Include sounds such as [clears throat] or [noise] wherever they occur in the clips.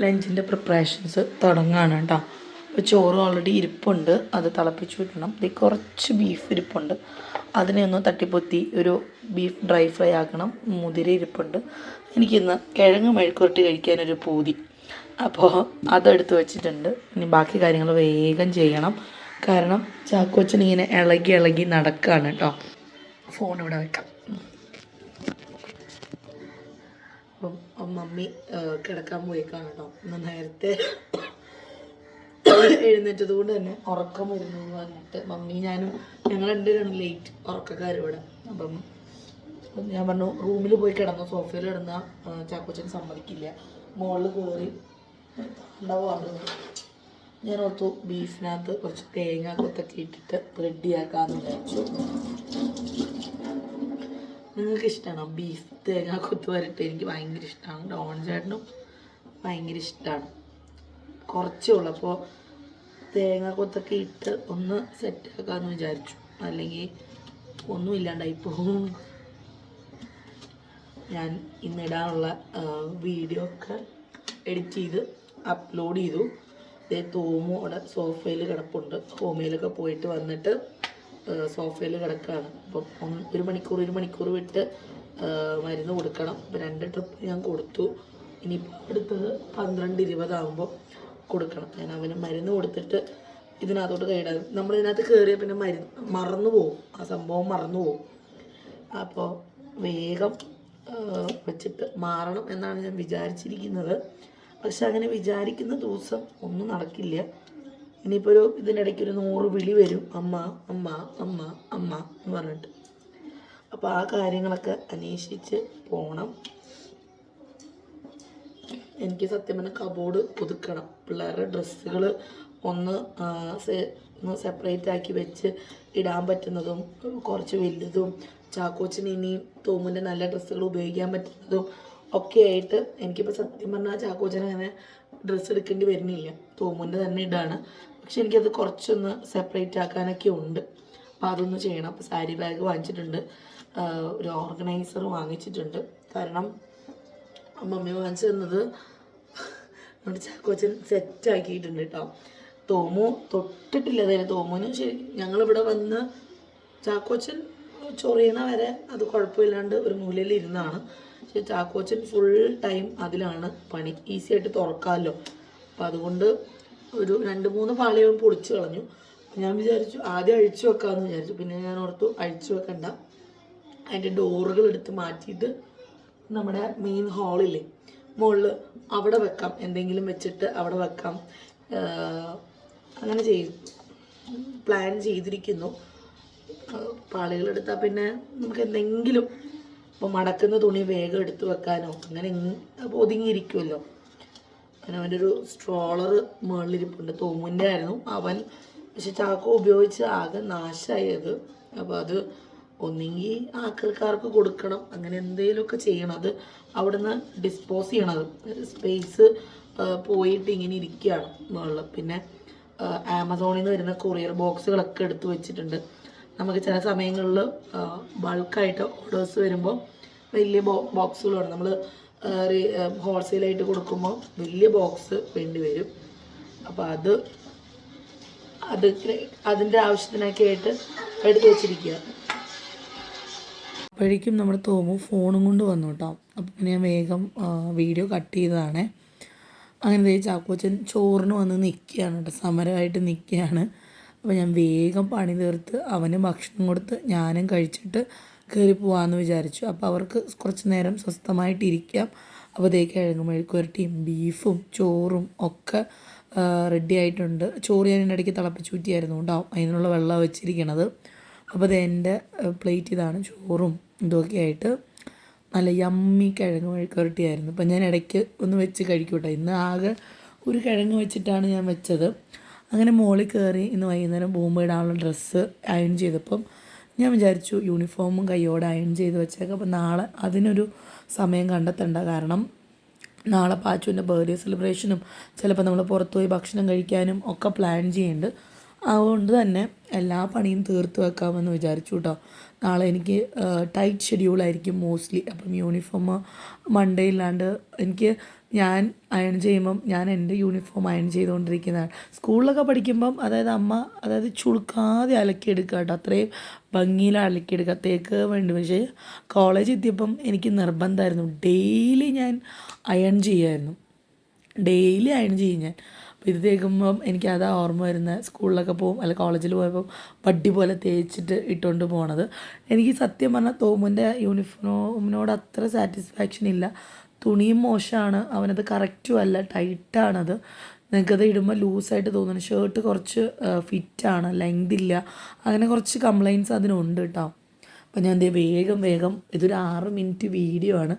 ലഞ്ചിന്റെ preparations തുടങ്ങുകയാണ് കേട്ടോ. അപ്പോൾ ചോറ് ഓൾറെഡി ഇരിപ്പുണ്ട് അത് തിളപ്പിച്ച് വിട്ടണം ദേ കുറച്ച് ബീഫ് ഇരിപ്പുണ്ട്. അതിനെ ഒന്ന് തട്ടിപ്പൊത്തി ഒരു ബീഫ് ഡ്രൈ ഫ്രൈ ആക്കണം. മുതിര ഇരിപ്പുണ്ട്. എനിക്കിന്ന് കിഴങ്ങ് മെഴുക്കുരട്ടി കഴിക്കാനൊരു പൂതി. അപ്പോൾ അതെടുത്ത് വെച്ചിട്ടുണ്ട്. ഇനി ബാക്കി കാര്യങ്ങൾ വേഗം ചെയ്യണം. കാരണം ചാക്കോച്ചൻ ഇങ്ങനെ ഇളകി ഇളകി നടക്കുകയാണ് കേട്ടോ. ഫോൺ ഇവിടെ വെക്കാം. മമ്മി കിടക്കാൻ പോയി കാണട്ടോ നേരത്തെ [coughs] എഴുന്നേറ്റത് കൊണ്ട് തന്നെ ഉറക്കം വരുന്നു പറഞ്ഞിട്ട് മമ്മി ഞാനും ഞങ്ങൾ രണ്ടുപേരാണ് ലേറ്റ് ഉറക്കക്കാർ ഇവിടെ. അപ്പം ഞാൻ പറഞ്ഞു റൂമിൽ പോയി കിടന്നു സോഫയിൽ കിടന്ന ചാക്കോച്ചൻ സമ്മതിക്കില്ല. മുകളിൽ കയറി ഉണ്ടാവാണ് ഞാൻ ഓർത്തു ബീഫിനകത്ത് കുറച്ച് തേങ്ങ കൊത്തൊക്കെ ഇട്ടിട്ട് റെഡിയാക്കാമെന്ന് വിചാരിച്ചു. നിങ്ങൾക്ക് ഇഷ്ടമാണോ ബീഫ് തേങ്ങ കൊത്ത് വരട്ടെ എനിക്ക് ഭയങ്കര ഇഷ്ടമാണ് ഡോൺ ചേട്ടനും ഭയങ്കര ഇഷ്ടമാണ് കുറച്ചേ ഉള്ളൂ. അപ്പോൾ തേങ്ങ കൊത്തൊക്കെ ഇട്ട് ഒന്ന് സെറ്റ് ആക്കാമെന്ന് വിചാരിച്ചു. അല്ലെങ്കിൽ ഒന്നും ഇല്ലാണ്ടായി പോകും. ഞാൻ ഇന്നിടാനുള്ള വീഡിയോ ഒക്കെ എഡിറ്റ് ചെയ്ത് അപ്ലോഡ് ചെയ്തു. ഇതേ തോമു അവിടെ സോഫയിൽ കിടപ്പുണ്ട്. ഹോമിയിലൊക്കെ പോയിട്ട് വന്നിട്ട് സോഫയിൽ കിടക്കുകയാണ്. അപ്പം ഒന്ന് ഒരു മണിക്കൂർ ഒരു മണിക്കൂർ വിട്ട് മരുന്ന് കൊടുക്കണം. അപ്പം രണ്ട് ട്രിപ്പ് ഞാൻ കൊടുത്തു. ഇനിയിപ്പോൾ അടുത്തത് പന്ത്രണ്ട് ഇരുപതാകുമ്പോൾ കൊടുക്കണം. ഞാൻ അവന് മരുന്ന് കൊടുത്തിട്ട് ഇതിനകത്തോട്ട് കൈയിടാൻ നമ്മൾ ഇതിനകത്ത് കയറിയാൽ പിന്നെ മരുന്ന് മറന്നു പോകും ആ സംഭവം മറന്നു പോകും അപ്പോൾ വേഗം വെച്ചിട്ട് മാറണം എന്നാണ് ഞാൻ വിചാരിച്ചിരിക്കുന്നത്. പക്ഷെ അങ്ങനെ വിചാരിക്കുന്ന ദിവസം ഒന്നും നടക്കില്ല. ഇനിയിപ്പോൾ ഒരു ഇതിനിടയ്ക്ക് ഒരു നൂറ് വിളി വരും. അമ്മ അമ്മ അമ്മ അമ്മ എന്ന് പറഞ്ഞിട്ട്. അപ്പോൾ ആ കാര്യങ്ങളൊക്കെ അന്വേഷിച്ച് പോകണം എനിക്ക് സത്യം പറഞ്ഞാൽ കബോർഡ് പുതുക്കണം. പിള്ളേരുടെ ഡ്രസ്സുകൾ ഒന്ന് ഒന്ന് സെപ്പറേറ്റ് ആക്കി വെച്ച് ഇടാൻ പറ്റുന്നതും കുറച്ച് വലുതും ചാക്കോച്ചിന് ഇനിയും തോമുന്റെ നല്ല ഡ്രസ്സുകൾ ഉപയോഗിക്കാൻ പറ്റുന്നതും ഒക്കെ ആയിട്ട് എനിക്കിപ്പോൾ സത്യം പറഞ്ഞാൽ ചാക്കോച്ചന് അങ്ങനെ ഡ്രസ്സ് എടുക്കേണ്ടി വരുന്നില്ല. തോമുന്റെ തന്നെ ഇടാണ്. പക്ഷെ എനിക്കത് കുറച്ചൊന്ന് സെപ്പറേറ്റ് ആക്കാനൊക്കെ ഉണ്ട്. അപ്പോൾ അതൊന്ന് ചെയ്യണം. അപ്പോൾ സാരി ബാഗ് വാങ്ങിച്ചിട്ടുണ്ട്. ഒരു ഓർഗനൈസർ വാങ്ങിച്ചിട്ടുണ്ട്. കാരണം മമ്മി വാങ്ങിച്ചു തന്നത് നമ്മുടെ ചാക്കോച്ചൻ സെറ്റാക്കിയിട്ടുണ്ട് കേട്ടോ തോമു തൊട്ടിട്ടില്ല. അതായത് തോമുന് ശരി ഞങ്ങളിവിടെ വന്ന് ചാക്കോച്ചൻ ചൊറിയണ വരെ അത് കുഴപ്പമില്ലാണ്ട് ഒരു മൂലയിൽ ഇരുന്നാണ്. പക്ഷെ ചാക്കോച്ചൻ ഫുൾ ടൈം അതിലാണ് പണി. ഈസി ആയിട്ട് തുറക്കാമല്ലോ. അപ്പം അതുകൊണ്ട് ഒരു രണ്ട് മൂന്ന് പാളിയും പൊളിച്ച് കളഞ്ഞു. ഞാൻ വിചാരിച്ചു ആദ്യം അഴിച്ചു വെക്കാമെന്ന് വിചാരിച്ചു. പിന്നെ ഞാൻ ഓർത്തു അഴിച്ചു വെക്കണ്ട. അതിന്റെ ഡോറുകൾ എടുത്ത് മാറ്റിയിട്ട് നമ്മുടെ മെയിൻ ഹാളില്ലേ മുകളിൽ അവിടെ വെക്കാം. എന്തെങ്കിലും വെച്ചിട്ട് അവിടെ വെക്കാം. അങ്ങനെ ചെയ്യും പ്ലാൻ ചെയ്തിരിക്കുന്നു. പാളികളെടുത്താൽ പിന്നെ നമുക്ക് എന്തെങ്കിലും ഇപ്പോൾ മടക്കുന്ന തുണി വേഗം എടുത്തു വെക്കാനോ? അങ്ങനെ അപ്പോൾ ഒതുങ്ങിയിരിക്കുമല്ലോ അങ്ങനെ അവന്റെ ഒരു സ്ട്രോളർ മുകളിലിരിപ്പുണ്ട് തോമുന്റെ ആയിരുന്നു അവൻ പക്ഷെ ചാക്കോ ഉപയോഗിച്ച് ആകെ നാശമായത് അപ്പോൾ അത് ഒന്നെങ്കിൽ ആക്രിക്കാർക്ക് കൊടുക്കണം. അങ്ങനെ എന്തെങ്കിലുമൊക്കെ ചെയ്യണം. അത് അവിടുന്ന് ഡിസ്പോസ് ചെയ്യണത് സ്പേസ് പോയിട്ട് ഇങ്ങനെ ഇരിക്കുകയാണ് മുകളിൽ പിന്നെ ആമസോണിൽ നിന്ന് വരുന്ന കൊറിയർ ബോക്സുകളൊക്കെ എടുത്ത് വെച്ചിട്ടുണ്ട്. നമുക്ക് ചില സമയങ്ങളിൽ ബൾക്കായിട്ട് ഓർഡേഴ്സ് വരുമ്പോൾ വലിയ ബോ ബോക്സുകളാണ് നമ്മൾ ഹോൾസെയിലായിട്ട് കൊടുക്കുമ്പോൾ വലിയ ബോക്സ് വേണ്ടി വരും. അപ്പോൾ അത് അത് അതിന്റെ ആവശ്യത്തിനൊക്കെ ആയിട്ട് എടുത്ത് വെച്ചിരിക്കുക അപ്പോഴേക്കും നമ്മുടെ തോമു ഫോണും കൊണ്ട് വന്നു കേട്ടോ. അപ്പം ഞാൻ വേഗം വീഡിയോ കട്ട് ചെയ്തതാണ്. അങ്ങനെ ചാക്കോച്ചൻ ചോറിന് വന്ന് നിൽക്കുകയാണ് കേട്ടോ. സമരമായിട്ട് നിൽക്കുകയാണ് അപ്പോൾ ഞാൻ വേഗം പണി തീർത്ത് അവന് ഭക്ഷണം കൊടുത്ത് ഞാനും കഴിച്ചിട്ട് കയറി പോകാമെന്ന് വിചാരിച്ചു. അപ്പോൾ അവർക്ക് കുറച്ച് നേരം സ്വസ്ഥമായിട്ടിരിക്കാം അപ്പോൾ ഒരു ടീം ബീഫും ചോറും ഒക്കെ റെഡി ആയിട്ടുണ്ട്. ചോറ് ഞാൻ ഇടയ്ക്ക് തിളപ്പിച്ചൂറ്റിയായിരുന്നു ഉണ്ടാവും അതിനുള്ള വെള്ളം വെച്ചിരിക്കണത്. അപ്പോൾ അത് എന്റെ പ്ലേറ്റ് ഇതാണ് ചോറും ഇതൊക്കെ ആയിട്ട്. നല്ല യമ്മി കിഴങ്ങ് മെഴുക്കുരട്ടിയായിരുന്നു അപ്പം ഞാൻ ഇടയ്ക്ക് ഒന്ന് വെച്ച് കഴിക്കൂട്ടെ. ഇന്ന് ആകെ ഒരു കിഴങ്ങ് വെച്ചിട്ടാണ് ഞാൻ വെച്ചത്. അങ്ങനെ മോളിൽ കയറി ഇന്ന് വൈകുന്നേരം പോകുമ്പോൾ ഇടാനുള്ള ഡ്രസ്സ് അയൺ ചെയ്തപ്പം ഞാൻ വിചാരിച്ചു യൂണിഫോമും കയ്യോടെ അയൺ ചെയ്ത് വെച്ചേക്കാം. അപ്പം നാളെ അതിനൊരു സമയം കണ്ടെത്തണ്ട. കാരണം നാളെ പാച്ചുവിന്റെ ബർത്ത്ഡേ സെലിബ്രേഷനും ചിലപ്പോൾ നമ്മൾ പുറത്ത് പോയി ഭക്ഷണം കഴിക്കാനും ഒക്കെ പ്ലാൻ ചെയ്യുന്നുണ്ട് അതുകൊണ്ട് തന്നെ എല്ലാ പണിയും തീർത്ത് വെക്കാമെന്ന് വിചാരിച്ചു കേട്ടോ നാളെ എനിക്ക് ടൈറ്റ് ഷെഡ്യൂളായിരിക്കും മോസ്റ്റ്ലി അപ്പം യൂണിഫോം മൺഡേ ഇല്ലാണ്ട് എനിക്ക് ഞാൻ അയൺ ചെയ്യുമ്പം ഞാൻ എന്റെ യൂണിഫോം അയൺ ചെയ്തുകൊണ്ടിരിക്കുന്നതാണ്. സ്കൂളിലൊക്കെ പഠിക്കുമ്പം അതായത് അമ്മ അതായത് ചുളുക്കാതെ അലക്കിയെടുക്കുക കേട്ടോ. അത്രയും ഭംഗിയിൽ അലക്കിയെടുക്കുക തേക്ക് വേണ്ടി. പക്ഷേ കോളേജ് എത്തിയപ്പം എനിക്ക് നിർബന്ധമായിരുന്നു. ഡെയിലി ഞാൻ അയൺ ചെയ്യുമായിരുന്നു. ഡെയിലി അയൺ ചെയ്യും ഞാൻ. അപ്പോൾ ഇത് തേക്കുമ്പം എനിക്ക് അതാ ഓർമ്മ വരുന്നത് സ്കൂളിലൊക്കെ പോകും അല്ല കോളേജിൽ പോയപ്പോൾ വട്ടി പോലെ തേച്ചിട്ട് ഇട്ടുകൊണ്ട് പോണത്. എനിക്ക് സത്യം പറഞ്ഞാൽ തോമുന്റെ യൂണിഫോമിനോട് അത്ര സാറ്റിസ്ഫാക്ഷൻ ഇല്ല. തുണിയും മോശമാണ് അവനത് കറക്റ്റും അല്ല ടൈറ്റാണത് നിങ്ങൾക്കത് ഇടുമ്പോൾ ലൂസായിട്ട് തോന്നുന്നു. ഷർട്ട് കുറച്ച് ഫിറ്റാണ് ലെങ്ത് ഇല്ല. അങ്ങനെ കുറച്ച് കംപ്ലയിൻസ് അതിനുണ്ട് കേട്ടോ അപ്പം ഞാൻ ദേ വേഗം വേഗം ഇതൊരു ആറ് മിനിറ്റ് വീഡിയോ ആണ്.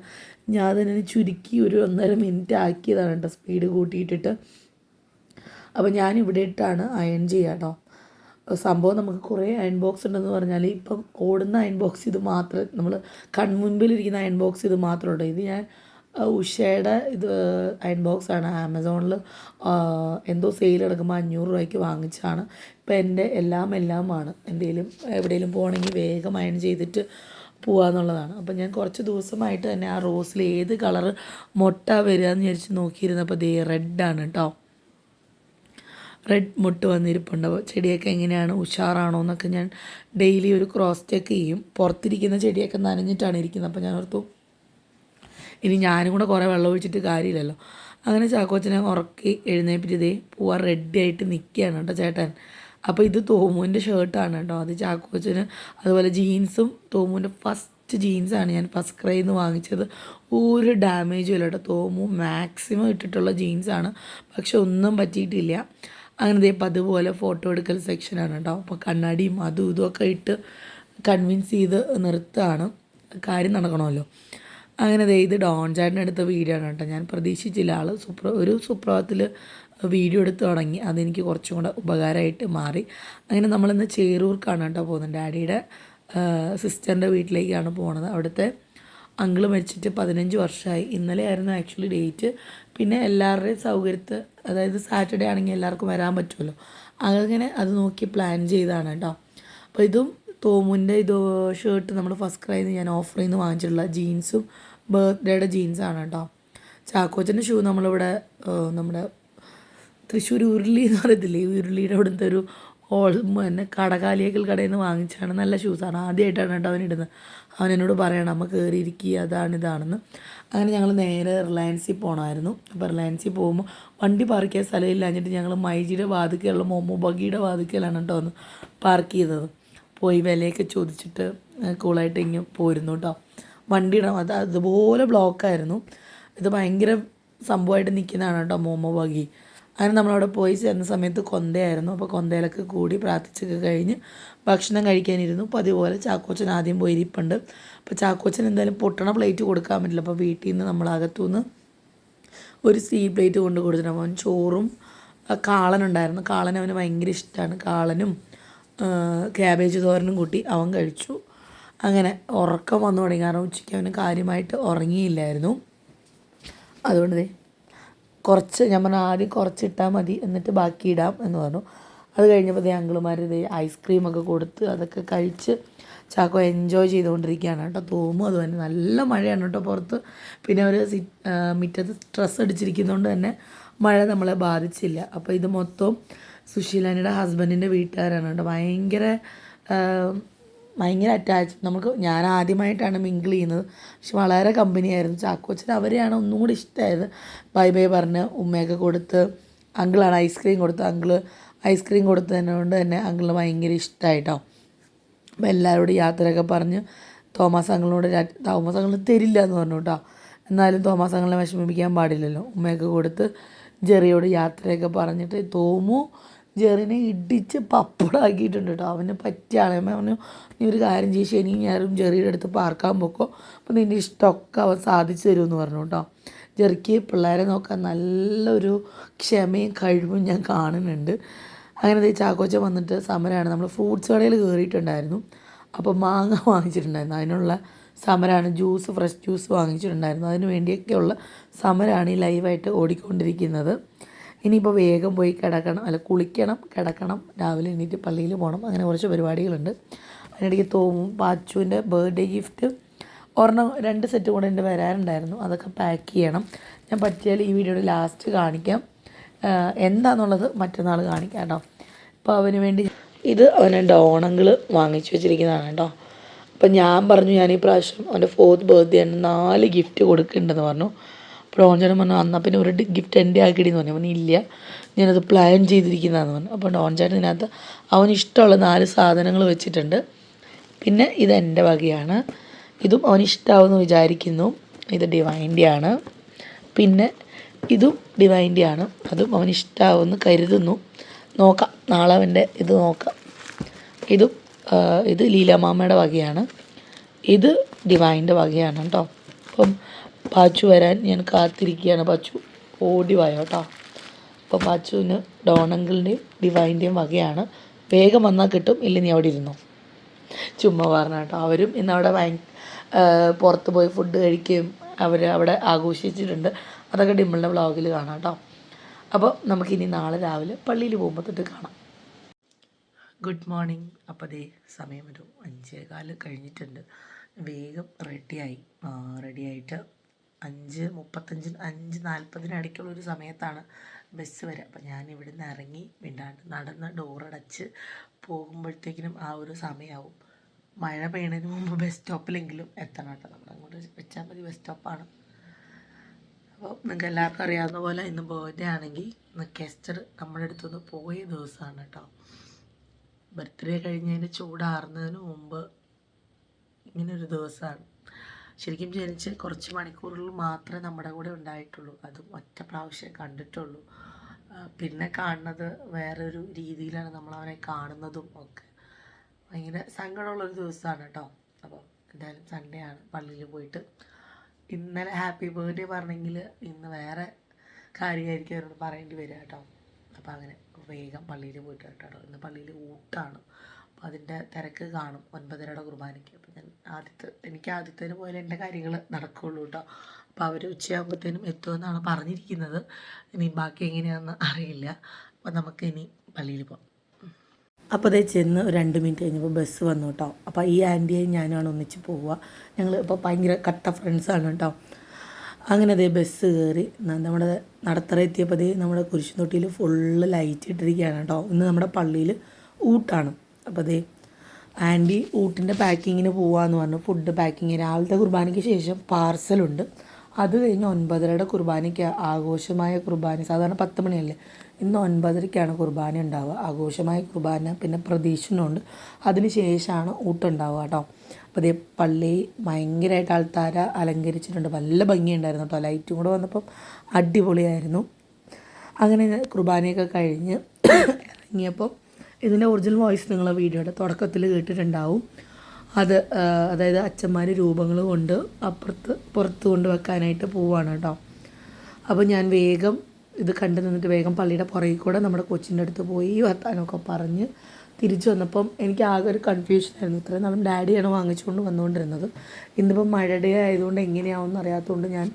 ഞാൻ അതിനെ ചുരുക്കി ഒരു ഒന്നര മിനിറ്റ് ആക്കിയതാണ് കേട്ടോ സ്പീഡ് കൂട്ടിയിട്ടിട്ട്. അപ്പോൾ ഞാൻ ഇവിടെ ഇട്ടാണ് അയൺ ചെയ്യാട്ടോ സംഭവം നമുക്ക് കുറേ അയൺ ബോക്സ് ഉണ്ടെന്ന് പറഞ്ഞാൽ ഇപ്പം ഓടുന്ന അയൺ ബോക്സ് ഇത് മാത്രം നമ്മൾ കൺമുൻപിലിരിക്കുന്ന അയൺ ബോക്സ് ഇത് മാത്രമേ ഉള്ളൂ. ഇത് ഞാൻ ഉഷയുടെ ഇത് അയൺ ബോക്സ് ആണ്. ആമസോണിൽ എന്തോ സെയിൽ എടുക്കുമ്പോൾ അഞ്ഞൂറ് രൂപയ്ക്ക് വാങ്ങിച്ചാണ് ഇപ്പം എന്റെ എല്ലാം എല്ലാമാണ്. എന്തെങ്കിലും എവിടെയെങ്കിലും പോകണമെങ്കിൽ വേഗം അയൺ ചെയ്തിട്ട് പോവാന്നുള്ളതാണ്. അപ്പം ഞാൻ കുറച്ച് ദിവസമായിട്ട് തന്നെ ആ റോസിൽ ഏത് കളറ് മുട്ട വരിക എന്ന് വിചാരിച്ച് നോക്കിയിരുന്നപ്പോൾ ദേ റെഡാണ് കേട്ടോ റെഡ് മുട്ട് വന്നിരിപ്പുണ്ട്. അപ്പോൾ ചെടിയൊക്കെ എങ്ങനെയാണ്? ഉഷാറാണോ എന്നൊക്കെ ഞാൻ ഡെയിലി ഒരു ക്രോസ് ചെക്ക് ചെയ്യും. പുറത്തിരിക്കുന്ന ചെടിയൊക്കെ നനഞ്ഞിട്ടാണ് ഇരിക്കുന്നത്. അപ്പോൾ ഞാൻ ഓർത്തു ഇനി ഞാനും കൂടെ കുറേ വെള്ളം ഒഴിച്ചിട്ട് കാര്യമില്ലല്ലോ. അങ്ങനെ ചാക്കോച്ചനെ ഉറക്കി എഴുന്നേപ്പിച്ചതേ പൂവാ റെഡി ആയിട്ട് നിൽക്കുകയാണ് കേട്ടോ ചേട്ടൻ. അപ്പോൾ ഇത് തോമുവിന്റെ ഷർട്ടാണ് കേട്ടോ. അത് ചാക്കോച്ചന് അതുപോലെ ജീൻസും തോമുവിന്റെ ഫസ്റ്റ് ജീൻസാണ് ഞാൻ ഫസ്റ്റ് ക്രൈയിൽ നിന്ന് വാങ്ങിച്ചത്. ഒരു ഡാമേജും ഇല്ല കേട്ടോ. തോമു മാക്സിമം ഇട്ടിട്ടുള്ള ജീൻസാണ് പക്ഷെ ഒന്നും പറ്റിയിട്ടില്ല. അങ്ങനെ ദേ അതുപോലെ ഫോട്ടോ എടുക്കൽ സെക്ഷനാണ് കേട്ടോ അപ്പോൾ കണ്ണാടിയും അതും ഇതുമൊക്കെ ഇട്ട് കൺവിൻസ് ചെയ്ത് നിർത്തുകയാണ്. കാര്യം നടക്കണമല്ലോ. അങ്ങനെ ദേ ഇത് ഡോൺ ചാട്ടിന് അടുത്ത വീഡിയോ ആണ് കേട്ടോ ഞാൻ പ്രതീക്ഷിച്ചില്ല. ആൾ സുപ്ര ഒരു സുപ്രഭാതത്തിൽ വീഡിയോ എടുത്ത് തുടങ്ങി. അതെനിക്ക് കുറച്ചും കൂടെ ഉപകാരമായിട്ട് മാറി. അങ്ങനെ നമ്മളിന്ന് ചേറൂർക്കാണ് കേട്ടോ പോകുന്നത്. ഡാഡിയുടെ സിസ്റ്ററിന്റെ വീട്ടിലേക്കാണ് പോണത്. അവിടുത്തെ അങ്കിൾ മരിച്ചിട്ട് പതിനഞ്ച് വർഷമായി ഇന്നലെ ആയിരുന്നു ആക്ച്വലി ഡേറ്റ് പിന്നെ എല്ലാവരുടെയും സൗകര്യത്ത് അതായത് സാറ്റർഡേ ആണെങ്കിൽ എല്ലാവർക്കും വരാൻ പറ്റുമല്ലോ. അങ്ങനെ അത് നോക്കി പ്ലാൻ ചെയ്താണ് കേട്ടോ. അപ്പോൾ ഇതും തോമുന്റെ ഇത് ഷർട്ട് നമ്മൾ ഫസ്റ്റ് ക്രൈയിൽ നിന്ന് ഞാൻ ഓഫറിൽ നിന്ന് വാങ്ങിച്ചിട്ടുള്ള ജീൻസും ബർത്ത്ഡേയുടെ ജീൻസാണ് കേട്ടോ. ചാക്കോച്ചന്റെ ഷൂ നമ്മളിവിടെ നമ്മുടെ തൃശ്ശൂർ ഉരുളി എന്ന് പറയത്തില്ലേ ഉരുളിയുടെ അവിടുത്തെ ഒരു ഓൾ എന്നെ കടകാലിയേക്കൽ കടയിൽ നിന്ന് വാങ്ങിച്ചാണ് നല്ല ഷൂസാണ് ആദ്യമായിട്ടാണ് കേട്ടോ അവൻ ഇടുന്നത്. അവൻ എന്നോട് പറയണം അമ്മ കയറിയിരിക്കുക അതാണ് ഇതാണെന്ന്. അങ്ങനെ ഞങ്ങൾ നേരെ റിലയൻസിൽ പോകണമായിരുന്നു അപ്പോൾ റിലയൻസിൽ പോകുമ്പോൾ വണ്ടി പാർക്ക് ചെയ്യാൻ സ്ഥലമില്ലാഞ്ഞിട്ട് ഞങ്ങൾ മൈജിയുടെ വാതിക്കലുള്ള മോമോ ബഗിയുടെ വാതിക്കലാണ് കേട്ടോ ഒന്ന് പാർക്ക് ചെയ്തത്. പോയി വിലയൊക്കെ ചോദിച്ചിട്ട് കൂളായിട്ട് ഇങ്ങനെ പോയിരുന്നു കേട്ടോ. വണ്ടിയുടെ അത് അതുപോലെ ബ്ലോക്കായിരുന്നു ഇത് ഭയങ്കര സംഭവമായിട്ട് നിൽക്കുന്നതാണ് കേട്ടോ മോമോ ബഗി. അങ്ങനെ നമ്മളവിടെ പോയി ചേർന്ന സമയത്ത് കൊന്തയായിരുന്നു. അപ്പോൾ കൊന്തയിലൊക്കെ കൂടി പ്രാർത്ഥിച്ചൊക്കെ കഴിഞ്ഞ് ഭക്ഷണം കഴിക്കാനിരുന്നു. അപ്പോൾ അതുപോലെ ചാക്കോച്ചൻ ആദ്യം പോയി ഇരിപ്പുണ്ട് അപ്പോൾ ചാക്കോച്ചൻ എന്തായാലും പൊട്ടണ പ്ലേറ്റ് കൊടുക്കാൻ പറ്റില്ല. അപ്പോൾ വീട്ടിൽ നിന്ന് നമ്മളകത്തുനിന്ന് ഒരു സ്റ്റീൽ പ്ലേറ്റ് കൊണ്ട് കൊടുത്തിട്ട് അവൻ ചോറും കാളനുണ്ടായിരുന്നു കാളൻ അവന് ഭയങ്കര ഇഷ്ടമാണ്. കാളനും ക്യാബേജ് തോരനും കൂട്ടി അവൻ കഴിച്ചു. അങ്ങനെ ഉറക്കം വന്നു തുടങ്ങി. കാരണം ഉച്ചയ്ക്ക് അവന് കാര്യമായിട്ട് ഉറങ്ങിയില്ലായിരുന്നു. അതുകൊണ്ട് കുറച്ച് ഞാൻ പറഞ്ഞു ആദ്യം കുറച്ച് ഇട്ടാൽ മതി എന്നിട്ട് ബാക്കി ഇടാം എന്ന് പറഞ്ഞു. അത് കഴിഞ്ഞപ്പോൾ ദേ അങ്കിളുമാർ ദേ ഐസ്ക്രീമൊക്കെ കൊടുത്ത് അതൊക്കെ കഴിച്ച് ചാക്കോ എൻജോയ് ചെയ്തുകൊണ്ടിരിക്കുകയാണ് കേട്ടോ. തോമും അത് തന്നെ. നല്ല മഴയാണ് കേട്ടോ പുറത്ത്. പിന്നെ അവർ സി മുറ്റത്ത് സ്ട്രെസ് അടിച്ചിരിക്കുന്നതുകൊണ്ട് തന്നെ മഴ നമ്മളെ ബാധിച്ചില്ല. അപ്പോൾ ഇത് മൊത്തം സുശീലാനിയുടെ ഹസ്ബൻഡിന്റെ വീട്ടുകാരാണ് കേട്ടോ. ഭയങ്കര ഭയങ്കര അറ്റാച്ച് നമുക്ക് ഞാൻ ആദ്യമായിട്ടാണ് മിങ്കിൾ ചെയ്യുന്നത്. പക്ഷെ വളരെ കമ്പനിയായിരുന്നു ചാക്കോച്ചൻ അവരെയാണ് ഒന്നും കൂടി ഇഷ്ടമായത് ബൈ ബൈ പറഞ്ഞ് ഉമ്മയൊക്കെ കൊടുത്ത് അങ്കിളാണ് ഐസ്ക്രീം കൊടുത്ത് അങ്കിൾ ഐസ്ക്രീം കൊടുത്തതിനോണ്ട് തന്നെ അങ്കിളിന് ഭയങ്കര ഇഷ്ടമായിട്ടോ അപ്പോൾ എല്ലാവരോടും യാത്രയൊക്കെ പറഞ്ഞ് തോമസ് അങ്കിളിനോട് തോമസ് അങ്കിളിന് തരില്ല എന്ന് പറഞ്ഞു കേട്ടോ. എന്നാലും തോമസ് അങ്കിളിനെ വിഷമിപ്പിക്കാൻ പാടില്ലല്ലോ. ഉമ്മയൊക്കെ കൊടുത്ത് ജെറിയോട് യാത്രയൊക്കെ പറഞ്ഞിട്ട് തോമു ജെറിനെ ഇടിച്ച് പപ്പടാക്കിയിട്ടുണ്ട് കേട്ടോ അവന് പറ്റിയാണ് അമ്മ അവന് നീ ഒരു കാര്യം ചെയ്യും. ശനി ഞാനും ജെറിയുടെ അടുത്ത് പാർക്കാൻ പോക്കോ. അപ്പോൾ നിന്റെ ഇഷ്ടമൊക്കെ അവൻ സാധിച്ചു തരുമെന്ന് പറഞ്ഞു കേട്ടോ ജെറിക്ക് പിള്ളേരെ നോക്കാൻ നല്ലൊരു ക്ഷമയും കഴിവും ഞാൻ കാണുന്നുണ്ട്. അങ്ങനെ ചാക്കോച്ച വന്നിട്ട് സമരമാണ് നമ്മൾ ഫ്രൂട്ട്സ് കടയിൽ കയറിയിട്ടുണ്ടായിരുന്നു അപ്പോൾ മാങ്ങ വാങ്ങിച്ചിട്ടുണ്ടായിരുന്നു. അതിനുള്ള സമരമാണ് ജ്യൂസ് ഫ്രഷ് ജ്യൂസ് വാങ്ങിച്ചിട്ടുണ്ടായിരുന്നു. അതിന് വേണ്ടിയൊക്കെയുള്ള സമരമാണ് ഈ ലൈവായിട്ട് ഓടിക്കൊണ്ടിരിക്കുന്നത്. ഇനിയിപ്പോൾ വേഗം പോയി കിടക്കണം അല്ല കുളിക്കണം കിടക്കണം. രാവിലെ എണീറ്റ് പള്ളിയിൽ പോകണം അങ്ങനെ കുറച്ച് പരിപാടികളുണ്ട്. അതിനിടയ്ക്ക് തോമും പാച്ചുവിന്റെ ബർത്ത്ഡേ ഗിഫ്റ്റ് ഒരെണ്ണം രണ്ട് സെറ്റ് കൂടെ എന്റെ വരാറുണ്ടായിരുന്നു. അതൊക്കെ പാക്ക് ചെയ്യണം. ഞാൻ പറ്റിയാൽ ഈ വീഡിയോയുടെ ലാസ്റ്റ് കാണിക്കാം. എന്താണെന്നുള്ളത് മറ്റന്നാൾ കാണിക്കാം കേട്ടോ. അപ്പോൾ അവന് വേണ്ടി ഇത് അവനെ ഡോണങ്ങൾ വാങ്ങിച്ചു വെച്ചിരിക്കുന്നതാണ് കേട്ടോ. അപ്പം ഞാൻ പറഞ്ഞു ഞാൻ ഈ പ്രാവശ്യം അവന്റെ ഫോർത്ത് ബർത്ത്ഡേ ആണ് നാല് ഗിഫ്റ്റ് കൊടുക്കുന്നുണ്ടെന്ന് പറഞ്ഞു. അപ്പോൾ ഡോൺചേട്ടൻ പറഞ്ഞു എന്നാൽ പിന്നെ ഒരു ഗിഫ്റ്റ് എന്റെ ആക്കിയിടിയെന്ന് പറഞ്ഞു. അവന് ഇല്ല. ഞാനത് പ്ലാൻ ചെയ്തിരിക്കുന്നതാണെന്ന് പറഞ്ഞു. അപ്പോൾ ഡോൺചേട്ടൻ ഇതിനകത്ത് അവന് ഇഷ്ടമുള്ള നാല് സാധനങ്ങൾ വെച്ചിട്ടുണ്ട്. പിന്നെ ഇത് എന്റെ വകയാണ്. ഇതും അവൻ ഇഷ്ടമാവുമെന്ന് വിചാരിക്കുന്നു. ഇത് ഡിവൈന്റെ ആണ്. പിന്നെ ഇതും ഡിവൈന്റെ ആണ്. അതും അവൻ ഇഷ്ടമാവുമെന്ന് കരുതുന്നു. നോക്കാം. നാളെ അവന്റെ ഇത് നോക്കാം. ഇതും ഇത് ലീലാമാമയുടെ വകയാണ്. ഇത് ഡിവൈന്റെ വകയാണ് കേട്ടോ. അപ്പം പാച്ചു വരാൻ ഞാൻ കാത്തിരിക്കുകയാണ്. പാച്ചു ഓടി വായോ കേട്ടോ. അപ്പോൾ പാച്ചുവിന് ഡോണങ്കിളിന്റെയും ഡിവൈന്റെയും വകയാണ്. വേഗം വന്നാൽ കിട്ടും. ഇല്ല നീ അവിടെ ഇരുന്നു. ചുമ്മാ പറഞ്ഞ കേട്ടോ. അവരും ഇന്നവിടെ ഭയ പുറത്ത് പോയി ഫുഡ് കഴിക്കുകയും അവർ അവിടെ ആഘോഷിച്ചിട്ടുണ്ട്. അതൊക്കെ ഡിമ്പിളിന്റെ വ്ളോഗിൽ കാണാം കേട്ടോ. അപ്പോൾ നമുക്കിനി നാളെ രാവിലെ പള്ളിയിൽ പോകുമ്പോൾ തൊട്ട് കാണാം. ഗുഡ് മോർണിംഗ് അപ്പോൾ അതേ സമയം ഒരു അഞ്ചേ കഴിഞ്ഞിട്ടുണ്ട്. വേഗം റെഡിയായി റെഡിയായിട്ട് അഞ്ച് മുപ്പത്തഞ്ച് അഞ്ച് നാൽപ്പതിന് ഇടയ്ക്കുള്ള ഒരു സമയത്താണ് ബസ് വരിക അപ്പം ഞാൻ ഇവിടെ നിന്ന് ഇറങ്ങി മിണ്ടാണ്ട് നടന്ന് ഡോറടച്ച് പോകുമ്പോഴത്തേക്കിനും ആ ഒരു സമയമാവും മഴ പെയ്യണതിന് മുമ്പ് ബസ് സ്റ്റോപ്പിലെങ്കിലും എത്തണം കേട്ടോ. നമ്മൾ അങ്ങോട്ട് വെച്ചാൽ മതി ബസ് സ്റ്റോപ്പാണ് അപ്പോൾ നിങ്ങൾക്ക് എല്ലാവർക്കും അറിയാവുന്ന പോലെ ഇന്ന് ബർത്ത്ഡേ ആണെങ്കിൽ കെസ്റ്റർ നമ്മുടെ അടുത്തുനിന്ന് പോയ ദിവസമാണ് കേട്ടോ. ബർത്ത്ഡേ കഴിഞ്ഞതിന്റെ ചൂടാറുന്നതിന് മുമ്പ് ഇങ്ങനൊരു ദിവസമാണ് ശരിക്കും ജനിച്ച് കുറച്ച് മണിക്കൂറുകൾ മാത്രമേ നമ്മുടെ കൂടെ ഉണ്ടായിട്ടുള്ളൂ. അതും ഒറ്റ പ്രാവശ്യം കണ്ടിട്ടുള്ളൂ. പിന്നെ കാണുന്നത് വേറൊരു രീതിയിലാണ് നമ്മൾ അവനെ കാണുന്നതും ഒക്കെ. ഭയങ്കര സങ്കടമുള്ളൊരു ദിവസമാണ് കേട്ടോ. അപ്പോൾ എന്തായാലും സൺഡേ ആണ് പള്ളിയിൽ പോയിട്ട്. ഇന്നലെ ഹാപ്പി ബർത്ത്ഡേ പറഞ്ഞെങ്കിൽ ഇന്ന് വേറെ കാര്യമായിരിക്കും അവരോട് പറയേണ്ടി വരിക കേട്ടോ. അപ്പോൾ അങ്ങനെ വേഗം പള്ളിയിൽ പോയിട്ട് കേട്ടോ. ഇന്ന് പള്ളിയിൽ ഊട്ടാണ്. അപ്പോൾ അതിന്റെ തിരക്ക് കാണും. ഒൻപതരയുടെ കുർബാനയ്ക്ക്. ആദ്യത്തെ എനിക്ക് ആദ്യത്തേന് പോലെ എന്റെ കാര്യങ്ങൾ നടക്കുകയുള്ളൂ കേട്ടോ അപ്പോൾ അവർ ഉച്ചയാകുമ്പോഴത്തേനും എത്തുമെന്നാണ് പറഞ്ഞിരിക്കുന്നത്. ഇനി ബാക്കി എങ്ങനെയാണെന്ന് അറിയില്ല. അപ്പോൾ നമുക്ക് ഇനി പള്ളിയിൽ പോകാം അപ്പോൾ അതേ ചെന്ന് രണ്ട് മിനിറ്റ് കഴിഞ്ഞപ്പോൾ ബസ് വന്നു കേട്ടോ അപ്പോൾ ഈ ആന്റിയെയും ഞാനാണ് ഒന്നിച്ച് പോവുക. ഞങ്ങൾ ഇപ്പോൾ ഭയങ്കര കട്ട ഫ്രണ്ട്സാണ് കേട്ടോ അങ്ങനെ അതേ ബസ് കയറി നമ്മുടെ നടത്തറ എത്തിയപ്പോൾ നമ്മുടെ കുരിശുതൊട്ടിയിൽ ഫുള്ള് ലൈറ്റ് ഇട്ടിരിക്കുകയാണ് കേട്ടോ ഇന്ന് നമ്മുടെ പള്ളിയിൽ ഊട്ടാണ്. അപ്പോൾ അതേ ആന്റി ഊട്ടിന്റെ പാക്കിങ്ങിന് പോവാന്ന് പറഞ്ഞു. ഫുഡ് പാക്കിങ് രാവിലത്തെ കുർബാനയ്ക്ക് ശേഷം പാർസലുണ്ട് അത് കഴിഞ്ഞ് ഒൻപതരയുടെ കുർബാനയ്ക്ക് ആഘോഷമായ കുർബാന. സാധാരണ പത്ത് മണിയല്ലേ? ഇന്ന് ഒൻപതരയ്ക്കാണ് കുർബാന ഉണ്ടാവുക. ആഘോഷമായ കുർബാന പിന്നെ പ്രതീക്ഷണമുണ്ട് അതിന് ശേഷമാണ് ഊട്ടുണ്ടാവുക കേട്ടോ. അപ്പോൾ അതേ പള്ളി ഭയങ്കരമായിട്ട് ആൾത്താര അലങ്കരിച്ചിട്ടുണ്ട്. നല്ല ഭംഗിയുണ്ടായിരുന്നു കേട്ടോ. ലൈറ്റും കൂടെ വന്നപ്പം അടിപൊളിയായിരുന്നു. അങ്ങനെ കുർബാനയൊക്കെ കഴിഞ്ഞ് ഇറങ്ങിയപ്പോൾ ഇതിന്റെ ഒറിജിനൽ വോയിസ് നിങ്ങൾ വീഡിയോയുടെ തുടക്കത്തിൽ കേട്ടിട്ടുണ്ടാവും. അത് അതായത് അച്ഛന്മാർ രൂപങ്ങൾ കൊണ്ട് അപ്പുറത്ത് പുറത്ത് കൊണ്ട് വെക്കാനായിട്ട് പോവാണ് കേട്ടോ അപ്പോൾ ഞാൻ വേഗം ഇത് കണ്ടു നിന്നിട്ട് വേഗം പള്ളിയുടെ പുറകിൽ കൂടെ നമ്മുടെ കൊച്ചിന്റെ അടുത്ത് പോയി വർത്താനൊക്കെ പറഞ്ഞ് തിരിച്ചു വന്നപ്പം എനിക്ക് ആകെ ഒരു കൺഫ്യൂഷനായിരുന്നു ഇത്രയും നാളും ഡാഡിയാണ് വാങ്ങിച്ചുകൊണ്ട് വന്നുകൊണ്ടിരുന്നത്. ഇന്നിപ്പം മഴയുടെ ആയതുകൊണ്ട് എങ്ങനെയാവും അറിയാത്തതുകൊണ്ട് ഞാൻ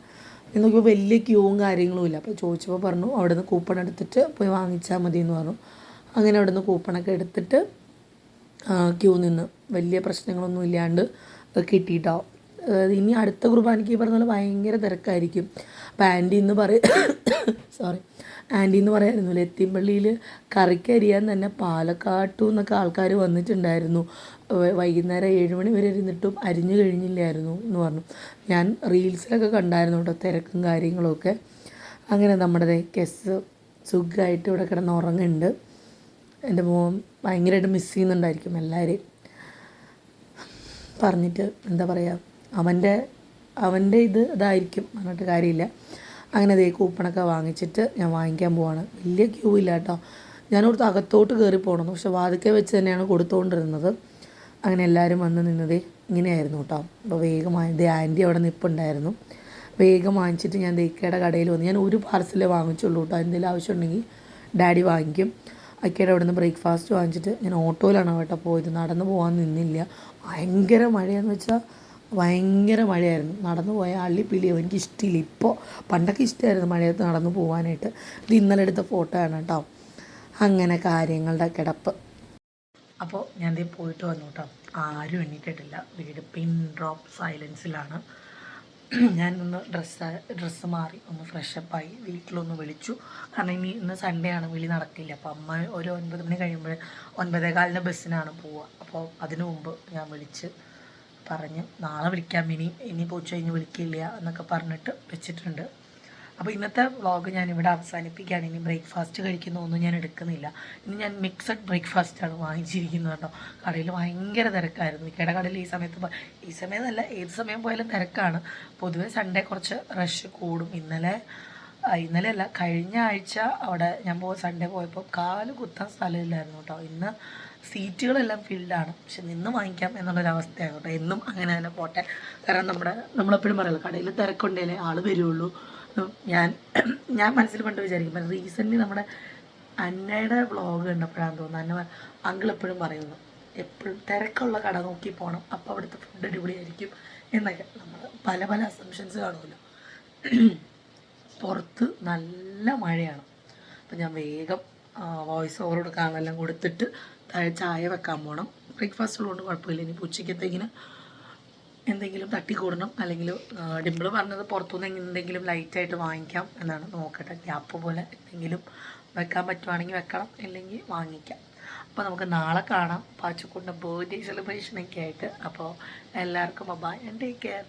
നോക്കിയപ്പോൾ വലിയ ക്യൂവും കാര്യങ്ങളും ഇല്ല. അപ്പോൾ ചോദിച്ചപ്പോൾ പറഞ്ഞു അവിടെ നിന്ന് കൂപ്പൺ എടുത്തിട്ട് പോയി വാങ്ങിച്ചാൽ മതി എന്ന് പറഞ്ഞു. അങ്ങനെ അവിടെ നിന്ന് കൂപ്പണൊക്കെ എടുത്തിട്ട് ക്യൂ നിന്ന് വലിയ പ്രശ്നങ്ങളൊന്നും ഇല്ലാണ്ട് കിട്ടിയിട്ടോ അതായത് ഇനി അടുത്ത കുർബാനയ്ക്ക് ഈ പറഞ്ഞ പോലെ ഭയങ്കര തിരക്കായിരിക്കും. അപ്പോൾ ആന്റി എന്ന് പറയ സോറി ആന്റി എന്ന് പറയായിരുന്നു ലത്തിമ്പള്ളിയിൽ കറിക്കരിയാൻ തന്നെ പാലക്കാട്ടു എന്നൊക്കെ ആൾക്കാർ വന്നിട്ടുണ്ടായിരുന്നു. വൈകുന്നേരം ഏഴ് മണി വരെ ഇരുന്നിട്ടും അരിഞ്ഞു കഴിഞ്ഞില്ലായിരുന്നു എന്ന് പറഞ്ഞു. ഞാൻ റീൽസിലൊക്കെ കണ്ടായിരുന്നു കേട്ടോ തിരക്കും കാര്യങ്ങളൊക്കെ. അങ്ങനെ നമ്മുടെ കെസ് സുഖമായിട്ട് ഇവിടെ കിടന്ന് ഉറങ്ങുന്നുണ്ട്. എന്റെ മോൻ ഭയങ്കരമായിട്ട് മിസ് ചെയ്യുന്നുണ്ടായിരിക്കും എല്ലാവരെയും. പറഞ്ഞിട്ട് എന്താ പറയുക അവന്റെ അവന്റെ ഇത് ഇതായിരിക്കും പറഞ്ഞിട്ട് കാര്യമില്ല. അങ്ങനെ അതേ കൂപ്പണൊക്കെ വാങ്ങിച്ചിട്ട് ഞാൻ വാങ്ങിക്കാൻ പോവാണ്. വലിയ ക്യൂ ഇല്ല കേട്ടോ. ഞാനോർത്ത് അകത്തോട്ട് കയറി പോകണം പക്ഷെ വാതിക്കെ വെച്ച് തന്നെയാണ് കൊടുത്തുകൊണ്ടിരുന്നത് അങ്ങനെ എല്ലാവരും വന്ന് നിന്നത് ഇങ്ങനെയായിരുന്നു കേട്ടോ. അപ്പോൾ വേഗം ഇതേ ആന്റി അവിടെ നിൽപ്പുണ്ടായിരുന്നു വേഗം വാങ്ങിച്ചിട്ട് ഞാൻ ദൈക്കയുടെ കടയിൽ വന്നു ഞാൻ ഒരു പാർസലേ വാങ്ങിച്ചുള്ളൂ കേട്ടോ. എന്തെങ്കിലും ആവശ്യമുണ്ടെങ്കിൽ ഡാഡി വാങ്ങിക്കും. അക്കയുടെ അവിടെ നിന്ന് ബ്രേക്ക്ഫാസ്റ്റ് വാങ്ങിച്ചിട്ട് ഞാൻ ഓട്ടോയിലാണ് കേട്ടോ പോയത്. നടന്നു പോകാൻ നിന്നില്ല. ഭയങ്കര മഴയെന്ന് വെച്ചാൽ ഭയങ്കര മഴയായിരുന്നു. നടന്നു പോയ അള്ളിപ്പിളിയോ എനിക്ക് ഇഷ്ടമില്ല ഇപ്പോൾ പണ്ടൊക്കെ ഇഷ്ടമായിരുന്നു മഴയത്ത് നടന്നു പോകാനായിട്ട് ഇത് ഇന്നലെ എടുത്ത ഫോട്ടോ ആണ് കേട്ടോ. അങ്ങനെ കാര്യങ്ങളുടെ കിടപ്പ്. അപ്പോൾ ഞാൻ പോയിട്ട് വന്നു കേട്ടോ. ആരും എണ്ണീറ്റിട്ടില്ല. വീട് പിൻ ഡ്രോപ്പ് സൈലൻസിലാണ് ഞാൻ ഒന്ന് ഡ്രസ്സ് ഡ്രസ്സ് മാറി ഒന്ന് ഫ്രഷപ്പായി വീട്ടിലൊന്ന് വിളിച്ചു. കാരണം ഇനി ഇന്ന് സൺഡേ ആണ് വിളി നടക്കില്ല അപ്പോൾ അമ്മ ഒരു ഒൻപത് മണി കഴിയുമ്പോൾ ഒൻപതേ കാലിന്റെ ബസ്സിനാണ് പോവുക. അപ്പോൾ അതിനു മുമ്പ് ഞാൻ വിളിച്ച് പറഞ്ഞ് നാളെ വിളിക്കാം. ഇനി ഇനി പോച്ചു കഴിഞ്ഞ് വിളിക്കില്ല എന്നൊക്കെ പറഞ്ഞിട്ട് വെച്ചിട്ടുണ്ട്. അപ്പോൾ ഇന്നത്തെ വ്ളോഗ് ഞാൻ ഇവിടെ അവസാനിപ്പിക്കുകയാണ്. ഇനി ബ്രേക്ക്ഫാസ്റ്റ് കഴിക്കുന്ന ഒന്നും ഞാൻ എടുക്കുന്നില്ല. ഇനി ഞാൻ മിക്സഡ് ബ്രേക്ക്ഫാസ്റ്റാണ് വാങ്ങിച്ചിരിക്കുന്നത് കേട്ടോ. കടയിൽ ഭയങ്കര തിരക്കായിരുന്നു. ഇക്കയുടെ കടയിൽ ഈ സമയത്ത് ഈ സമയത്തല്ല ഏത് സമയം പോയാലും തിരക്കാണ്. പൊതുവേ സൺഡേ കുറച്ച് റഷ് കൂടും. ഇന്നലെ ഇന്നലെ അല്ല കഴിഞ്ഞ ആഴ്ച അവിടെ ഞാൻ പോയ സൺഡേ പോയപ്പോൾ കാൽ കുത്താൻ സ്ഥലമില്ലായിരുന്നു കേട്ടോ. ഇന്ന് സീറ്റുകളെല്ലാം ഫിൽഡാണ് പക്ഷെ നിന്ന് വാങ്ങിക്കാം എന്നുള്ളൊരവസ്ഥയാണ് കേട്ടോ. എന്നും അങ്ങനെ തന്നെ പോട്ടെ. കാരണം നമ്മുടെ നമ്മളെപ്പോഴും പറയല്ലോ കടയിൽ തിരക്കുണ്ടേലേ ആൾ വരുള്ളൂ. ഞാൻ [clears throat] ഞാൻ മനസ്സിൽ പണ്ട് വിചാരിക്കും. റീസെന്റ്ലി നമ്മുടെ അന്നയുടെ വ്ളോഗ് കണ്ടപ്പോഴാണ് തോന്നുന്നത് അന്ന അങ്കിൾ എപ്പോഴും പറയുന്നു എപ്പോഴും തിരക്കുള്ള കട നോക്കി പോകണം അപ്പോൾ അവിടുത്തെ ഫുഡ് അടിപൊളിയായിരിക്കും. എന്നൊക്കെ. നമ്മൾ പല പല അസംഷൻസ് കാണുമല്ലോ. [clears throat] പുറത്ത് നല്ല മഴയാണ്. അപ്പം ഞാൻ വേഗം വോയിസ് ഓവർ കൊടുക്കാനെല്ലാം കൊടുത്തിട്ട് ചായ വെക്കാൻ പോകണം ബ്രേക്ക്ഫാസ്റ്റ് ഉള്ളതുകൊണ്ട് കുഴപ്പമില്ല. ഇനി ഉച്ചയ്ക്കത്തേക്കിന് എന്തെങ്കിലും തട്ടിക്കൂടണം അല്ലെങ്കിൽ ഡിമ്പിൾ പറഞ്ഞത് പുറത്തുനിന്ന് എന്തെങ്കിലും ലൈറ്റായിട്ട് വാങ്ങിക്കാം എന്നാണ് നോക്കട്ടെ. ഗ്യാപ്പ് പോലെ എന്തെങ്കിലും വെക്കാൻ പറ്റുവാണെങ്കിൽ വെക്കണം ഇല്ലെങ്കിൽ വാങ്ങിക്കാം. അപ്പോൾ നമുക്ക് നാളെ കാണാം. പാച്ചക്കൂടിന്റെ ബർത്ത്ഡേ സെലിബ്രേഷനൊക്കെ ആയിട്ട്. അപ്പോൾ എല്ലാവർക്കും ബൈ ആൻഡ് ടേക്ക് കെയർ